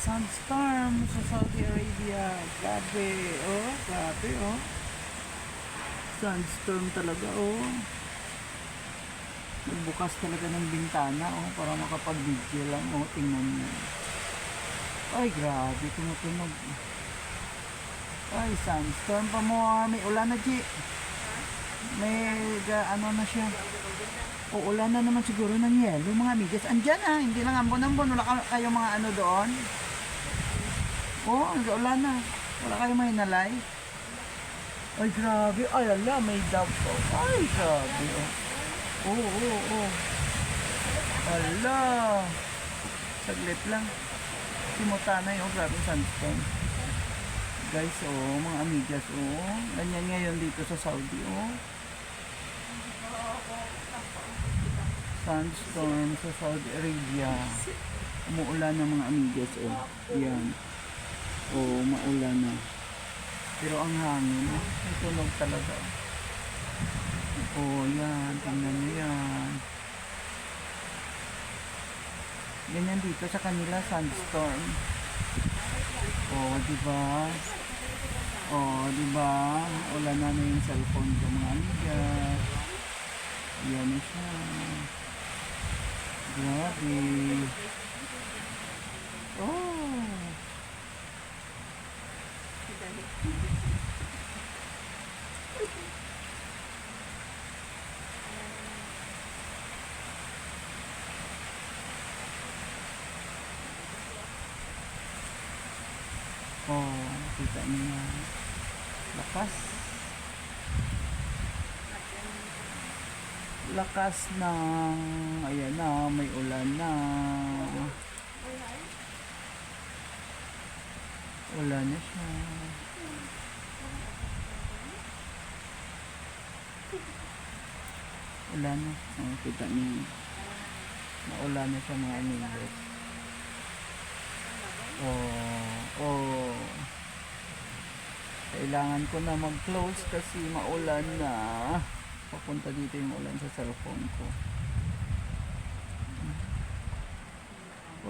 sandstorm sa Saudi Arabia. Grabe, oh, grabe, oh. Sandstorm talaga, oh. Nagbukas talaga ng bintana, oh, para makapag-video lang, oh, tingnan mo. Ay, grabe, tumutunog. Ay, sandstorm pa mo, ah. may ulan na, G. May, ga, ano na siya. Uulan na naman siguro ng yelo, mga amigas. Andyan ah, hindi lang ambon-ambon. Wala ka- kayo mga ano doon? Oo, oh, ulan na. Wala kayo may nalay? Ay, grabe. Ay, ala, may dab po. Ay, grabe. Oh. Oo, oo, oo. Ala. Saglit lang. Simutana yung grabe sandstorm. Guys, oh, mga amigas, oh. Ganyan ngayon dito sa Saudi, oh. Sandstorm sa Saudi Arabia. Umuulan ng mga amigas, oh. Yan. Oh, maulan na. Pero ang hangin, may tunog talaga. Oh, yan. Tingnan nyo yan. Ganyan dito sa kanila, sandstorm. Oh, di ba? Oh, di ba? Ulan na na yung cellphone ko mga amigas. Yan na siya. Grabe. Oh. Oh, kita niyo. Lakas. Lakas ng, ayan na, may ulan na. Ulan na siya. Ulan na. Oh, kita niyo. Maulan na siya mga amigos. Oh, oh. Kailangan ko na mag-close kasi maulan na. Papunta dito yung ulan sa cellphone ko.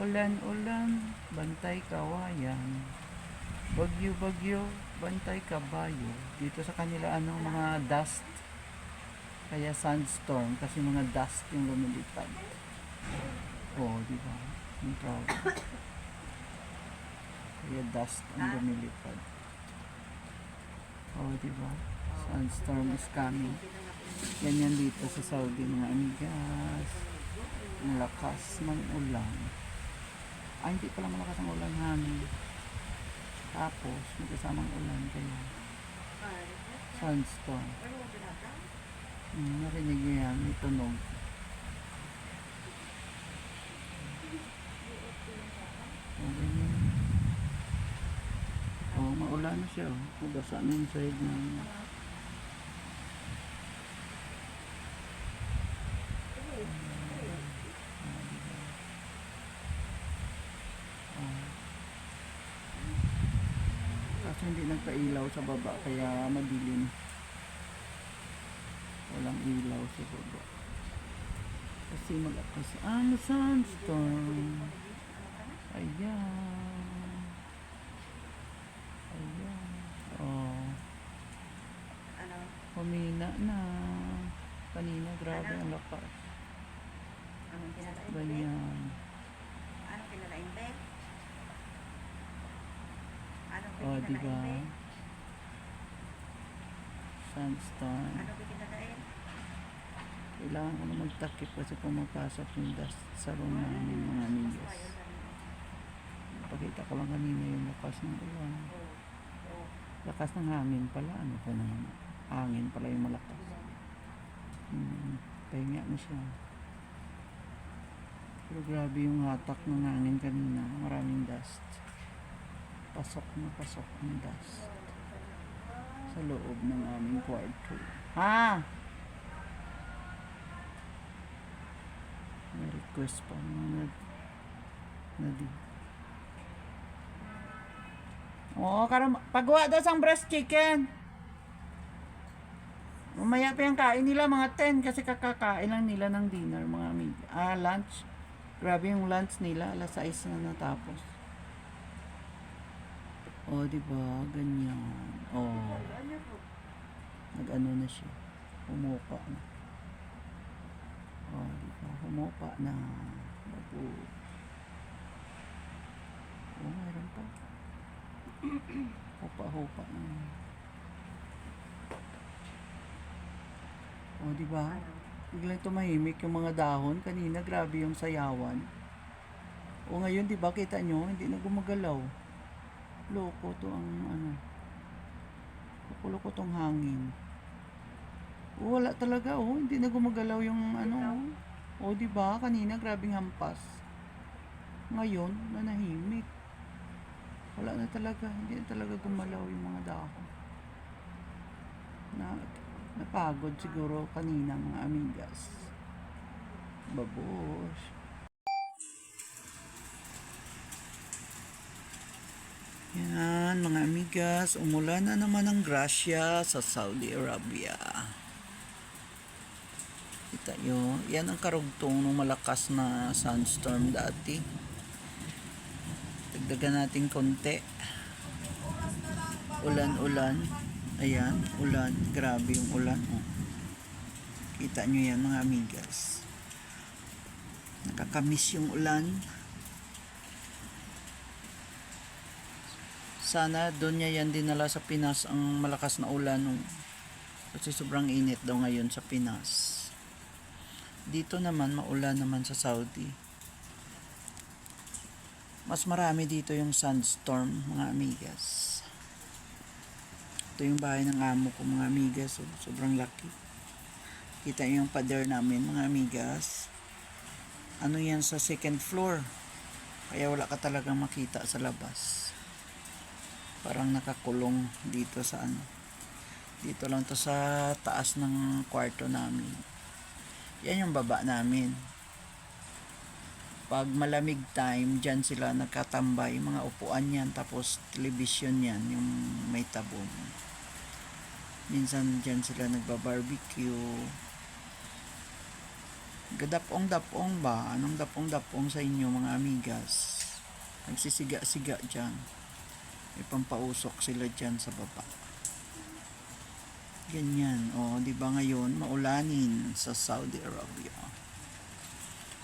Ulan, ulan, bantay kawayan. Bagyo, bagyo, bantay kabayo. Dito sa kanila, ano, mga dust. Kaya sandstorm, kasi mga dust yung lumilipad. Oh, di ba? Kaya dust ang lumilipad. Oh, di ba? Sandstorm is coming. Ganyan dito sa Saudi mga amigas. Ang lakas ng ulan. Ay, hindi pala malakas ang ulan hangin. Tapos, may kasamang ulan kaya. Sandstorm. Hmm, narinig niyo yan, may tunog. Oh, ganyan. Oh, maulan na siya. Oh. Mabasa na yung side na. Kaso hindi nagpailaw sa baba kaya madilim. Walang ilaw sa baba. Kasi malakas ang sandstorm. Ayan. Ayan. Oh. Ano? Humina na. Kanina grabe ang lakas. Anong pinalain? Ganyan. Anong pinalain, be? Anong Oh, di ba? pinalain, be? Sandstorm. Anong pinalain? Kailangan ko na magtakip kasi pumapasok yung dust sa room namin mga amigas. Pakita ko lang kanina yung lakas ng ulan. Lakas ng hangin pala. Ano ko naman? Hangin pala yung malakas. Hmm, pahinga na siya. Pero grabe yung hatak ng hangin kanina. Maraming dust. Pasok na pasok ng dust. Sa loob ng aming kwarto. Ha? May request pa mga nad nadi. Oo, karam pagwa daw sang breast chicken. Mamaya pa yung kain nila mga 10 kasi kakakain lang nila ng dinner mga amiga. Ah, lunch. Grabe yung lunch nila, alas 6 na natapos. Oh, di? Ganyan. Oh. Nag-ano na siya. Humupa na. Oh, di? Humupa na. Babu. Oh, mayroon pa. Hupa-hupa na. Oh, di ba? Biglang tumahimik yung mga dahon. Kanina, grabe yung sayawan. O ngayon, di ba, kita nyo, hindi na gumagalaw. Loko to ang ano. Loko-loko tong hangin. O, wala talaga, oh. Hindi na gumagalaw yung ano. oh. O, di ba, kanina, grabing hampas. Ngayon, nanahimik. Wala na talaga. Hindi na talaga gumalaw yung mga dahon. Na, napagod siguro kanina mga amigas. Babush. Yan, mga amigas, umulan na naman ng grasya sa Saudi Arabia. Kita nyo, yan ang karugtong ng malakas na sunstorm dati. Dagdagan natin konti. Ulan-ulan. Ayan, ulan. Grabe yung ulan. Oh. Kita nyo yan mga amigas. Nakakamiss yung ulan. Sana doon niya yan dinala sa Pinas ang malakas na ulan. No? Kasi sobrang init daw ngayon sa Pinas. Dito naman, maulan naman sa Saudi. Mas marami dito yung sandstorm, mga amigas. Ito yung bahay ng amo ko, mga amigas. So, sobrang laki. Kita yung pader namin, mga amigas. Ano yan sa second floor. Kaya wala ka talagang makita sa labas parang nakakulong dito sa ano dito lang to sa taas ng kwarto namin yan yung baba namin pag malamig time dyan sila nagkatambay mga upuan yan tapos television yan yung may tabong minsan dyan sila nagbabarbecue gadapong dapong ba anong dapong dapong sa inyo mga amigas nagsisiga-siga dyan may pampausok sila dyan sa baba. Ganyan. O, di ba ngayon, maulanin sa Saudi Arabia.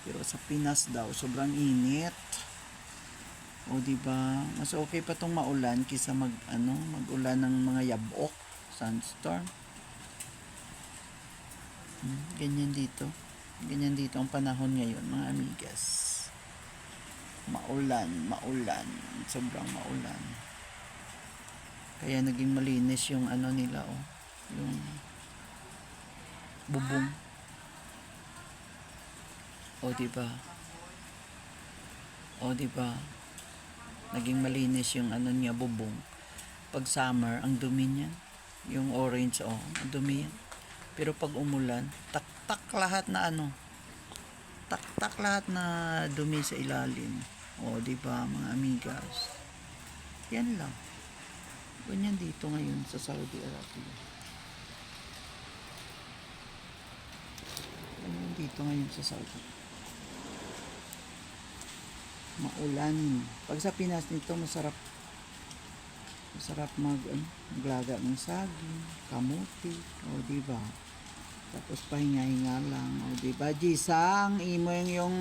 Pero sa Pinas daw, sobrang init. O, di ba? Mas okay pa tong maulan kisa mag, ano, magulan ng mga yabok, sandstorm. Hmm, ganyan dito. Ganyan dito ang panahon ngayon, mga amigas. Maulan, maulan. Sobrang maulan. Kaya naging malinis yung ano nila oh, yung bubong. O di ba? O di ba? Naging malinis yung ano niya bubong. Pag summer, ang dumi niya. Yung orange oh, dumi. Pero pag umulan, tak-tak lahat na ano. Tak-tak lahat na dumi sa ilalim. O di ba mga amigas? Yan lang. Ganyan dito ngayon sa Saudi Arabia. Ganyan dito ngayon sa Saudi. Maulan. Pag sa Pinas nito, masarap masarap mag ano, maglaga ng saging, kamuti, o di ba? Tapos pahinga-hinga lang, o di ba? Jisa, ang imo yung yung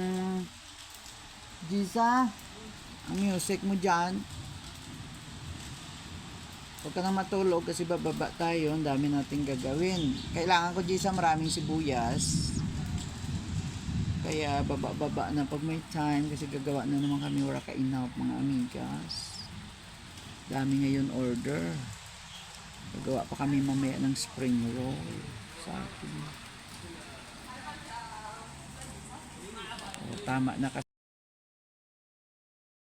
Jisa, ang music mo dyan. Huwag ka nang matulog kasi bababa tayo. Ang dami nating gagawin. Kailangan ko dyan sa maraming sibuyas. Kaya baba-baba na pag may time kasi gagawa na naman kami wala kainap mga amigas. Dami ngayon order. Gagawa pa kami mamaya ng spring roll. Sa akin. O, tama na kasi.